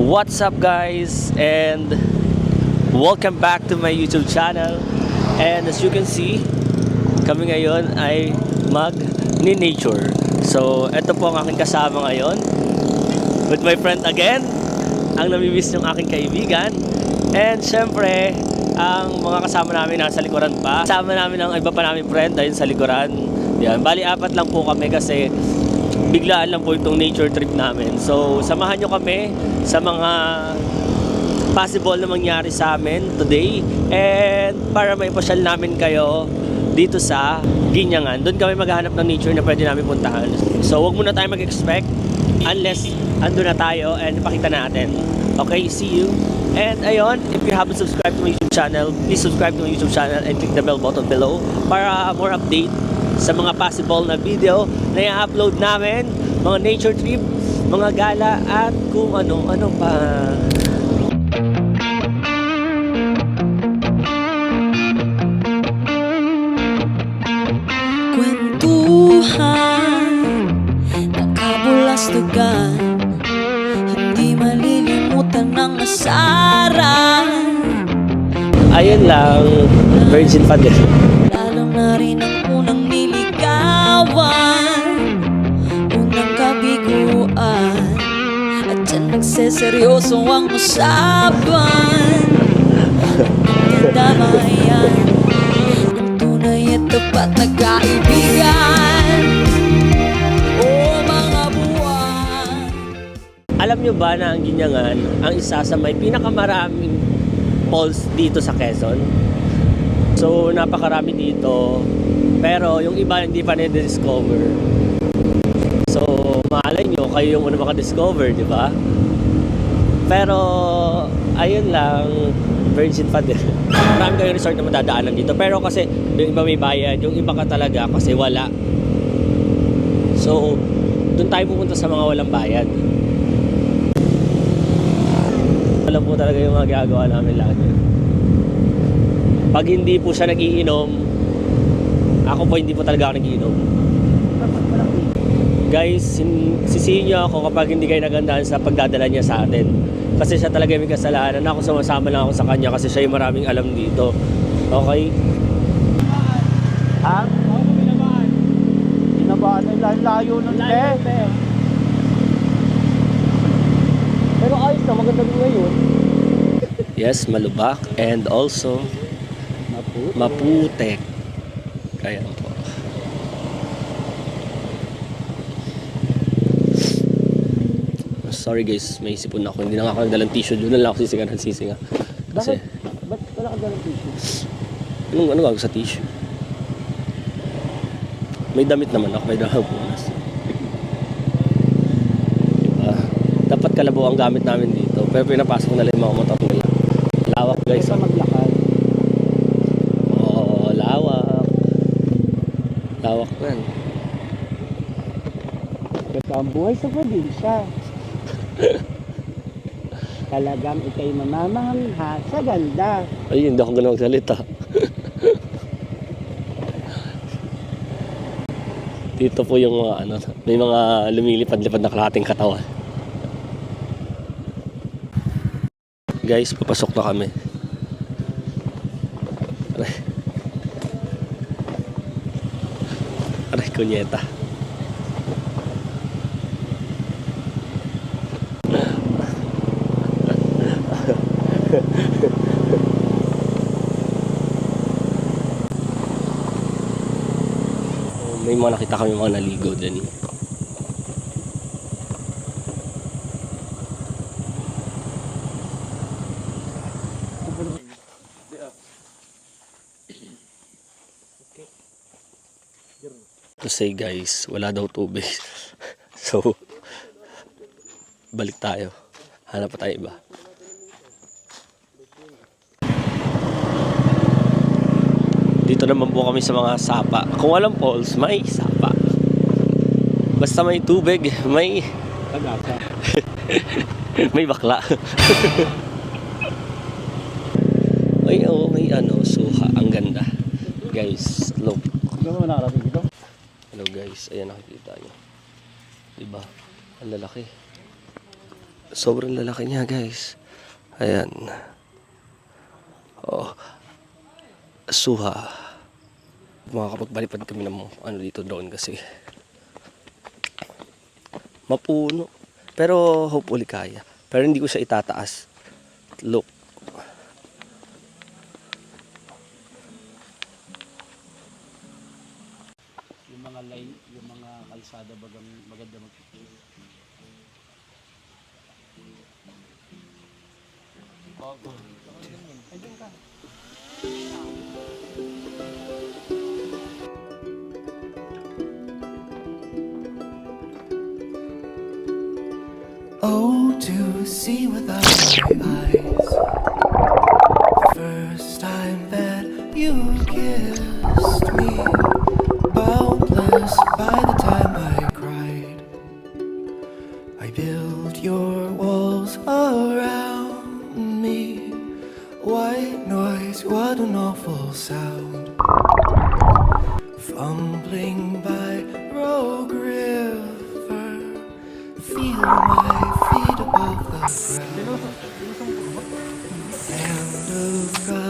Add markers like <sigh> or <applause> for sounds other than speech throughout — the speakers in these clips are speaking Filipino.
What's up guys? And welcome back to my YouTube channel. And as you can see kami ngayon ay mag ni nature so ito po ang aking kasama ngayon. With my friend again ang namimiss yung aking kaibigan. And syempre ang mga kasama namin nasa likuran pa. Kasama namin ang iba pa namin friend ayun sa likuran. Yan bali apat lang po kami kasi biglaan lang po itong nature trip namin. So, samahan nyo kami sa mga possible na mangyari sa amin today and para maipasyal namin kayo dito sa Ginyangan. Doon kami maghahanap ng nature na pwede namin puntahan. So, wag muna tayo mag-expect unless ando na tayo and ipakita natin. Okay, see you. And ayun, if you haven't subscribed to my YouTube channel, please subscribe to my YouTube channel and click the bell button below para more update sa mga possible na video na i-upload namin, mga nature trip, mga gala at kung ano-ano pa. Kwentuhan Nakabulastugan Hindi malilimutan ng asaran Ayun lang, virgin pa din. Lalo na rin ang unang niligawan Unang kabiguan At dyan nagseseryoso ang usapan Ang damayan Ng tunay at tapat na kaibigan O mga buwan Alam nyo ba na ang Ginyangan, ang isa sa may pinakamaraming falls dito sa Quezon? So, napakarami dito. Pero yung iba hindi pa na-discover. So, maalay nyo, kayo yung una maka-discover, di ba? Pero, ayun lang, virgin pa din. <laughs> Marami kayong resort na madadaanan dito. Pero kasi, yung iba may bayad, yung iba ka talaga kasi wala. So, doon tayo pupunta sa mga walang bayad. Alam po talaga yung mga ginagawa namin lagi. Pag hindi po siya nagiinom, ako po hindi po talaga ako nagiinom. Guys, sisihin niyo ako kapag hindi kayo nagandahan sa pagdadala niya sa atin. Kasi siya talaga may kasalanan. Ako sumasama lang ako sa kanya kasi siya yung maraming alam dito. Okay? Ha? Ako binabahan. Binabahan ay layo, layo nun, te. Pero ayos na, maganda din ngayon. Yes, malubak and also maputek. Kaya po. Sorry guys, may sipon ako. Hindi na nga ako nagdalang tissue. Doon na lang ako sisinga ng sisinga. Kasi, Bakit? Ba't wala ka dalang tissue? anong, ano gagawin sa tissue? May damit naman ako, may dalang punas. Diba? Dapat kalabaw ang gamit namin dito. Pero pinapasok na lang yung mga motor nila. Lawak guys. Guys, ah. maglakad. Oo, lawak. Lawak yan. Ito ang buhay sa probinsya. <laughs> Talagang ikay mamamangha sa ganda. Ay, hindi ako ganun magsalita. Dito po yung mga ano, may mga lumilipad-lipad na kalahating katawan. Guys, papasok na kami. Kunyeta. May mga nakita kami mga naligo din. Say guys, wala daw tubig. <laughs> so, balik tayo. Hanap pa tayo iba. Dito naman po kami sa mga sapa. Kung walang falls, may sapa. Basta may tubig, may <laughs> may bakla. <laughs> may oh, may ano, suha. Ang ganda. Guys, look. Hindi mo nakarating guys, ayan nakikita nyo. Diba? Ang lalaki. Sobrang lalaki niya, guys. Ayan. Oh. Suha. Makakapagbalipad kami ng ano dito drone kasi. Mapuno. Pero hopefully kaya. Pero hindi ko siya itataas. Look. Mga line, yung mga kalsada bagang maganda mag Oh, to see without my eyes. The first time that you kissed me, by the time I cried. I built your walls around me. White noise, what an awful sound. Fumbling by Rogue River, feel my feet above the ground. Hand of God,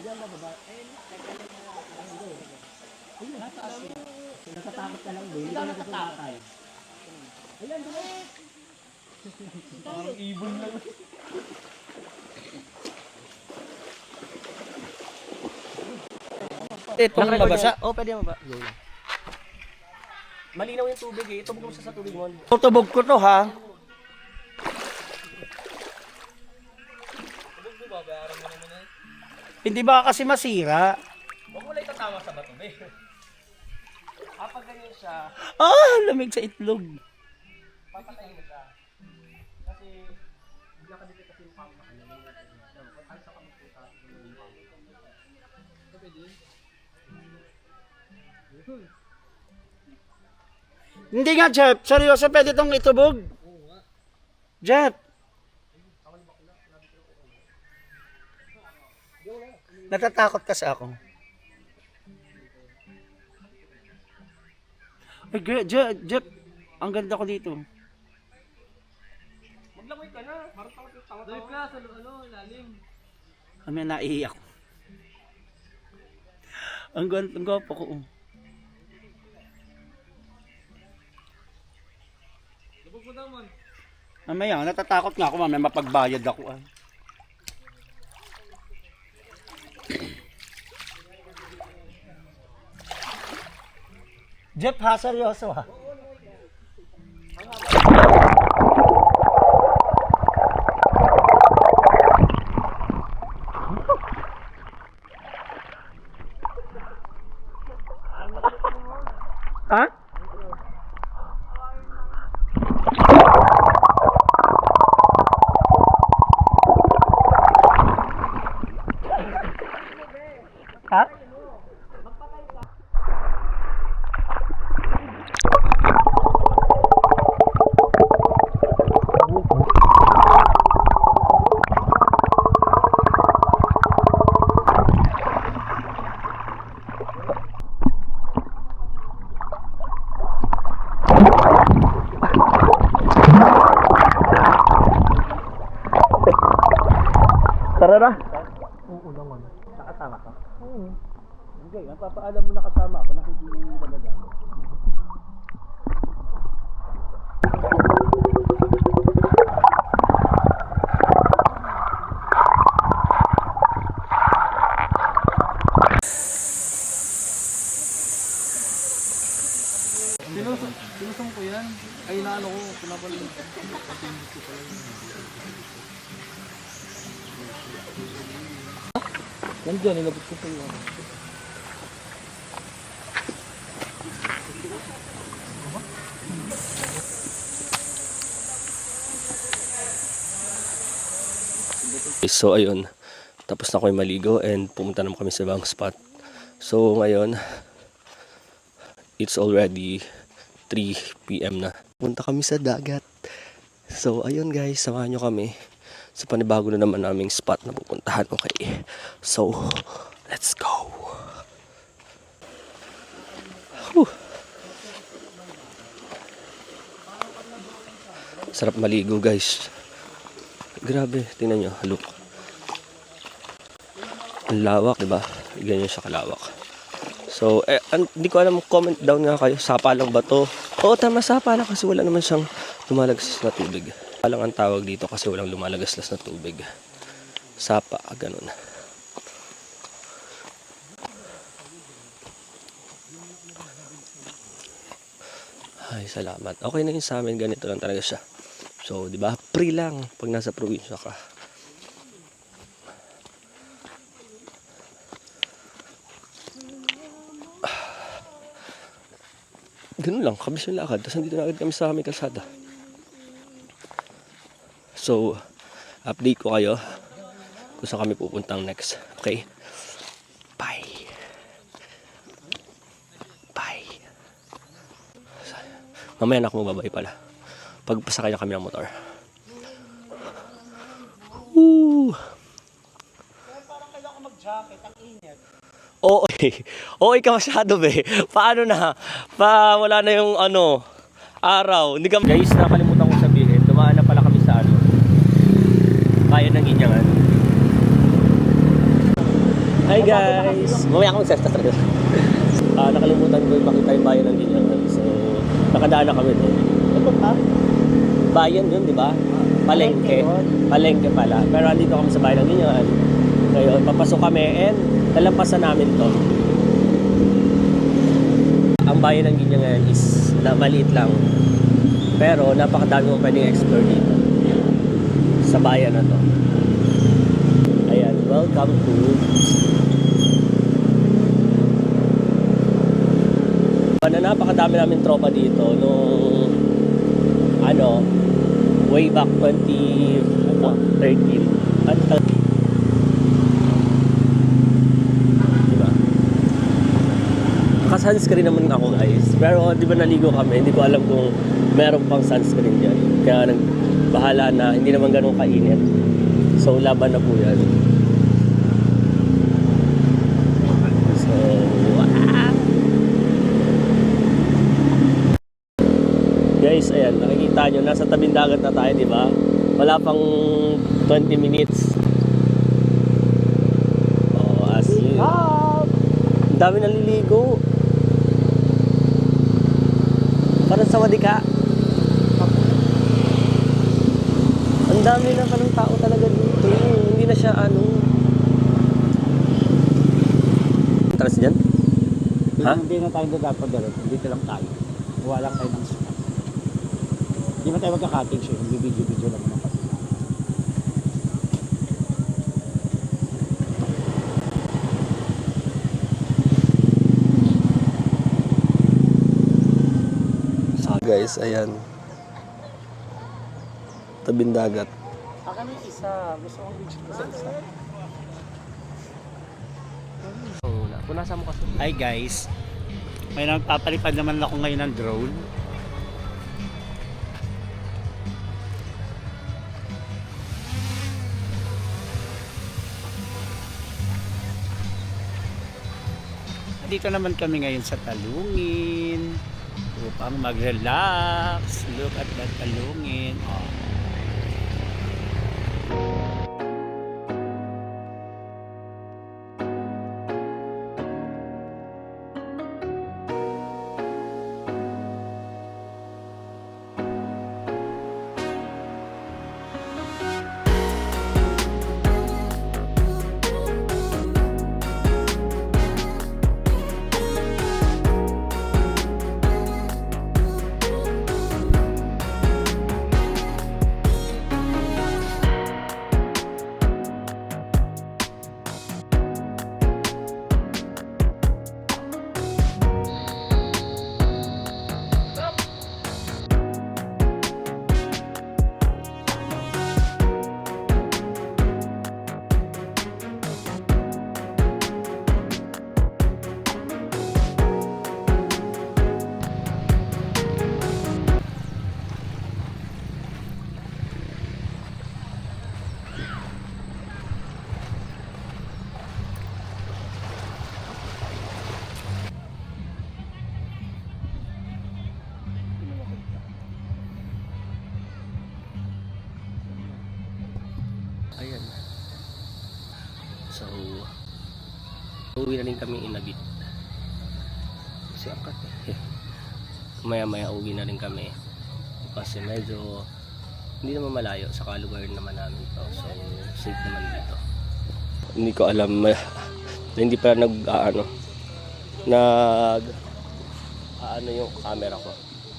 iparating. Mahirap. eh. Natatakot ka lang doon. Hindi ka natatakot. Ayan, doon. Parang ibon lang. Ito mabasa? Oo, oh, pwede mabasa. Malinaw yung tubig eh. Tubog mo siya sa tubig mo. Tutubog ko to ha. Hindi ba kasi masira? Huwag mo lang itatama sa bato, be. Kapag ganyan siya, Ah, lamig sa itlog. papatayin mo siya. Kasi, bigla ka dito kasi yung pump sa kanya. Pag ayos ka magputa, yung pump. Ito pwede? Hindi nga, Jeff. Seryoso, pwede itong itubog. Jeff. Natatakot kasi ako. Ay, Jeff, Jeff, ang ganda ko dito. Maglangoy ka na. Parang takot yung tawa. Dahil ka sa ano, lalim. Kami naiiyak. Ang ganda, ang gwapo ko. oh. Lubog mo naman. Mamaya, natatakot nga ako, mamaya mapagbayad ako. Ah. Jeff, ha? Seryoso ha? Ha? Ha? Tara na. Nakasama ka? Oo. Hindi, ang papaalam mo nakasama ako na hindi nagagamit. Sinusong ko yan. Ay, naano ko, pinapalim. Nandiyan, nilabot ko pa yun. So ayun, tapos na ako yung maligo and pumunta naman kami sa ibang spot. So ngayon, it's already 3 p.m. na. Punta kami sa dagat. So ayun guys, samahan nyo kami sa panibago na naman naming spot na pupuntahan. Okay, so let's go. Whew. Sarap maligo guys. Grabe, tingnan nyo, look. Ang lawak, di ba? Ganyan siya kalawak. So, eh, hindi ko alam, comment down nga kayo, sapa lang ba to? Oo, tama, sapa lang kasi wala naman siyang lumalagaslas na tubig. Palang ang tawag dito kasi walang lumalagaslas na tubig. Sapa, ganun. Ay, salamat. Okay na yun sa amin, ganito lang talaga siya. So, di ba? Free lang pag nasa probinsya ka. Ganun lang, kabis yung lakad. Tapos nandito na agad kami sa aming kalsada. So, update ko kayo kung saan kami pupuntang next. Okay? Bye! Bye! Mamaya na ako mababay pala. Pagpasakay na kami ng motor. Woo! Oo, <laughs> eh. Oo, masyado, be. Paano na? Pa, wala na yung ano, araw. Hindi ka... Guys, nakalimutan ko sabihin. Dumaan na pala kami sa ano. Bayan ng Inyangan. Hi guys! Mamaya ako mag-sesta talaga. Ah, nakalimutan ko ipakita yung bayan ng Inyangan. So, nakadaan na kami doon. Ito pa. Bayan yun, di ba? Palengke. Palengke pala. Pero andito kami sa bayan ng Inyangan. Ngayon, papasok kami and nalampasan namin to. Ang bayan ng Ginyangan is na maliit lang. Pero napakadami mong pwedeng explore dito. Sa bayan na to. Ayan, welcome to na napakadami namin tropa dito nung ano way back 2013 at diba? Naka-sunscreen naman ako guys. Pero di ba naligo kami? Hindi ko alam kung meron pang sunscreen dyan. Kaya nag bahala na. Hindi naman ganun kainit. So laban na po yan so ah. Guys, ayan, nakikita nyo, nasa tabing dagat na tayo, di ba? Wala pang 20 minutes. Oh, as you... Ang dami naliligo. Parang sa wadika. Ang dami na palang tao talaga dito. Hindi na siya ano. Taras dyan? Ha? Hindi na tayo dapat dapat. Dito lang tayo. Wala tayo ng spot. Hindi na tayo magka-cottage eh. Video-video lang naman. So guys, ayan. Tabing dagat. Akin yung isa. Gusto kong video ko sa isa. Punasan mo kasi. Hi guys. May nagpapalipad naman ako ngayon ng drone. Dito naman kami ngayon sa Talungin upang mag-relax. Look at that Talungin. Oh. Uwi na rin kami inabit. Kasi angkat eh. <laughs> Maya maya uwi na rin kami. Kasi medyo hindi naman malayo sa kalugar naman namin to. So, safe naman dito. Hindi ko alam <laughs> na hindi pa nag ano nag ano yung camera ko.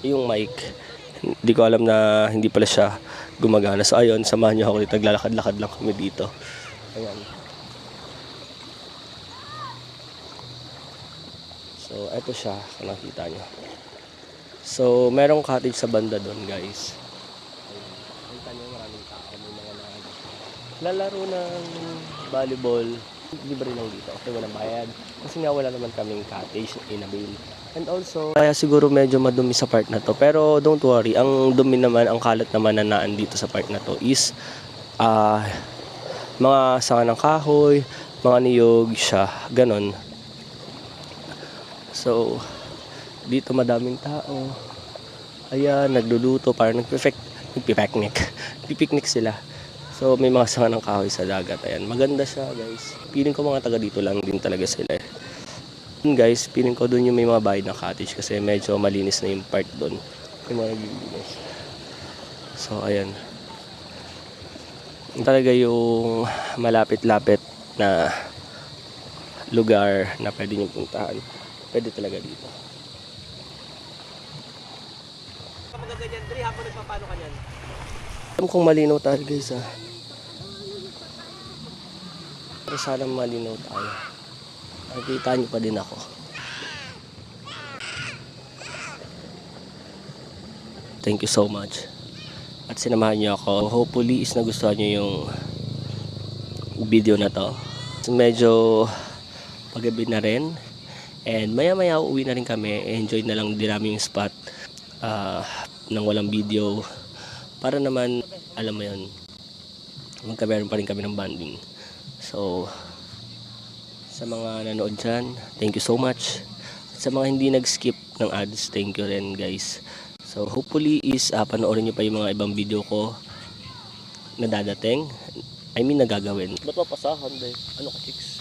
Yung mic. Hindi ko alam na hindi pala siya gumagana. So ayun, samahan niyo ako dito. Naglalakad-lakad lang kami dito. Ayan. So, eto siya, kung nakita niyo. So, merong cottage sa banda doon, guys. Nakita niyo maraming tao. May mga nag lalaro ng volleyball. Libre lang dito. Okay, walang bayad. Kasi nga wala naman kaming cottage in avail. And also, kaya siguro medyo madumi sa part na to. Pero don't worry, ang dumi naman, ang kalat naman na naan dito sa part na to is ah mga sanga ng kahoy, mga niyog siya, ganon. So, dito madaming tao. Ayan, nagluluto, parang nagpipek, nagpipiknik. <laughs> Nagpipiknik sila. So, may mga sanga ng kahoy sa dagat. Ayan, maganda siya, guys. Feeling ko mga taga dito lang din talaga sila. eh. Yun, guys, feeling ko doon yung may mga bahay na cottage kasi medyo malinis na yung part doon. Yung mga naglilinis. So, ayan. Talaga yung malapit-lapit na lugar na pwede nyo puntahan. Pwede talaga dito. Maganda dyan, Dre, habang nagpapano ka dyan? Alam kong malinaw tayo guys ah. Pero sana malinaw tayo. Nakikita niyo pa din ako. Thank you so much. At sinamahan niyo ako. Hopefully is nagustuhan niyo yung video na to. Medyo pagabi na rin. And maya maya uuwi na rin kami. Enjoy na lang din namin yung spot. ah nang walang video. Para naman, alam mo yun, magkameron pa rin kami ng banding. So, sa mga nanood dyan, thank you so much. Sa mga hindi nag-skip ng ads, thank you rin guys. So, hopefully is uh, panoorin nyo pa yung mga ibang video ko na dadating. I mean, nagagawin. Ba't mapasahan? Ano ka, chicks?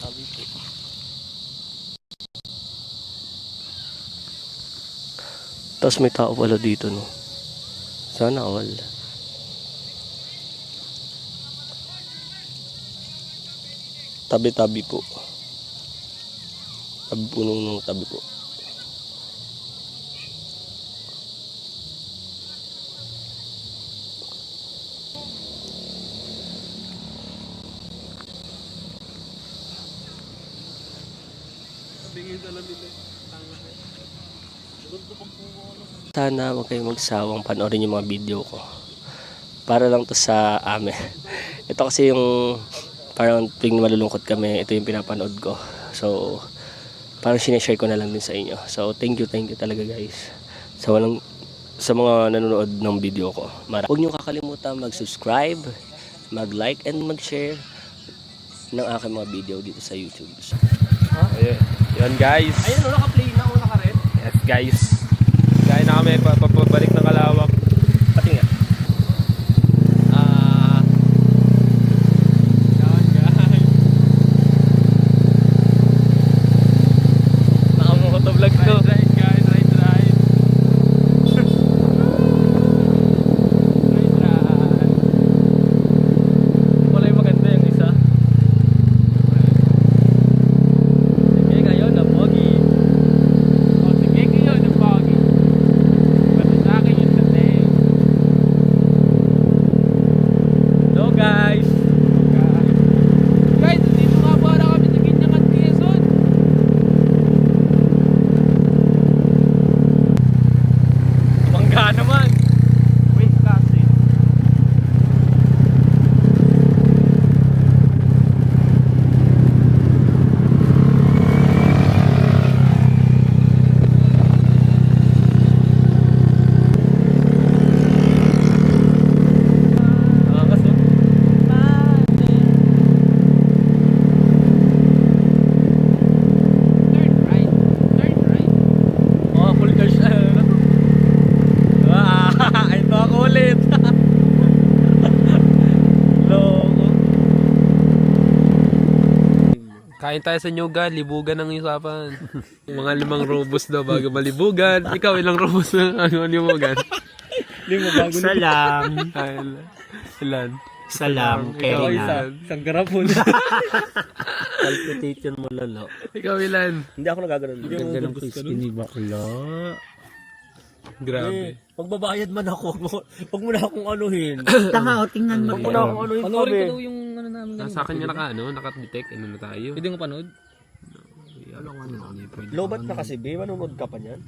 Sabi ko. Tapos may tao pala dito, no? Sana all. Tabi-tabi po. Tabi punong ng tabi po. Sana huwag kayong magsawang panoorin yung mga video ko. Para lang to sa amin. <laughs> Ito kasi yung parang tuwing malulungkot kami, ito yung pinapanood ko. So, parang sineshare ko na lang din sa inyo. So, thank you, thank you talaga guys. Sa walang sa mga nanonood ng video ko. Mara. Huwag niyo kakalimutan mag-subscribe, mag-like, and mag-share ng aking mga video dito sa YouTube. Ayun. Yun guys. Ayun, no, naka-play na, una ka rin. Yes guys. Bacalao. Kain tayo sa Nyugan, libugan ang usapan. Mga limang robos daw bago malibugan. Ikaw, ilang robos na ang libugan? Lima bago na. Salam. Ilan? Salam. Ikaw? Isang garapon. Palpitation mo lalo. Ikaw, ilan? Hindi ako nagaganon. Ganda ng skinny bakla. Grabe. Magbabayad man ako. <laughs> Wag mo, na akong anuhin. <coughs> Tanga o, tingnan mo. Wag mo na akong anuhin Panoorin ko daw yung ano namin. Nasa akin nga naka, ano, naka-detect, ano na tayo. Pwede mo panood? Lobat na kasi, be. Manunod ka pa niyan.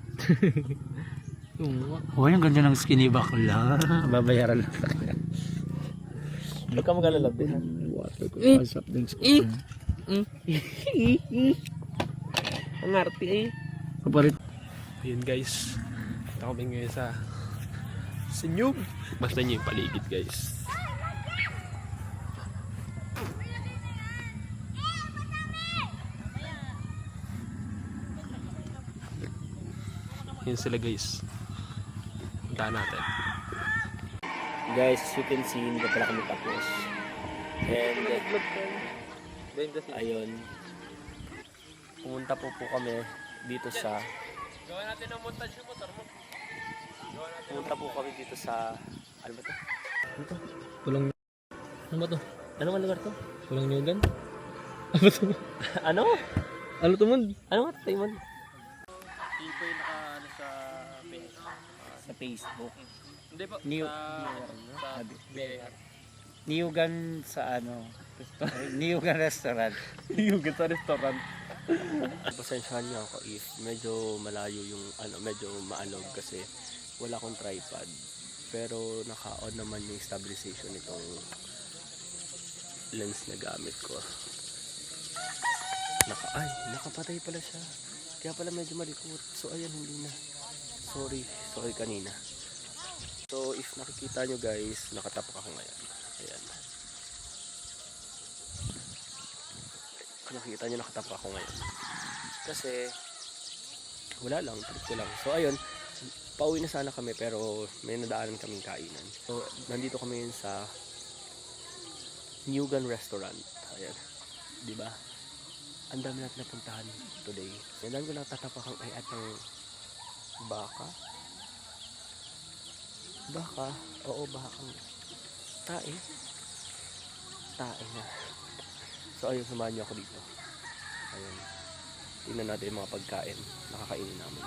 Oh, <laughs> yung ganda ng skinny bakla. <laughs> Babayaran lang sa kanya. Huwag ka mag-alala, be. Water ko. Eh. Drinks ko. Ang arte eh. Kapalit. Ayun guys. Ito kami ngayon sa sa Nyug. Basta niyo yung paligid guys. Yun sila guys. Punta natin. Guys, as you can see, hindi pa pala kami tapos. And, ayun. Pumunta po po kami dito sa... Gawa natin ang montage yung motor mo. Pumunta po kami dito sa... Ano ba to? Pulang... Ano ba to? Ano nga lugar to? Pulang nyugan? <laughs> Ano ba to? Ano? Ano to man? Ano nga to, Timon? Tipo yung naka ano sa Sa Facebook. Hindi po. New, Sa BIR. Niyugan sa ano? Niyugan restaurant. <laughs> Yung sa restaurant. Pasensyahan niyo ako if medyo malayo yung ano, medyo maalog kasi wala akong tripod. Pero naka-on naman yung stabilization nitong lens na gamit ko. Naka, ay, nakapatay pala siya. Kaya pala medyo malikot. So ayan, hindi na. Sorry, sorry kanina. So if nakikita nyo guys, nakatapak ako ngayon. Ayan. Kung nakikita nyo nakatapak ako ngayon. Kasi wala lang, trip ko lang. So ayun, pauwi na sana kami pero may nadaanan kaming kainan. So nandito kami yun sa Newgan Restaurant. Ayan. 'Di ba? Ang dami natin napuntahan today. Lang ko lang tatapakang ay at ng baka. Baka? Oo, bakang tae. Tae na. So ayun, samahan niyo ako dito. Ayun. Tingnan natin yung mga pagkain. Nakakainin namin.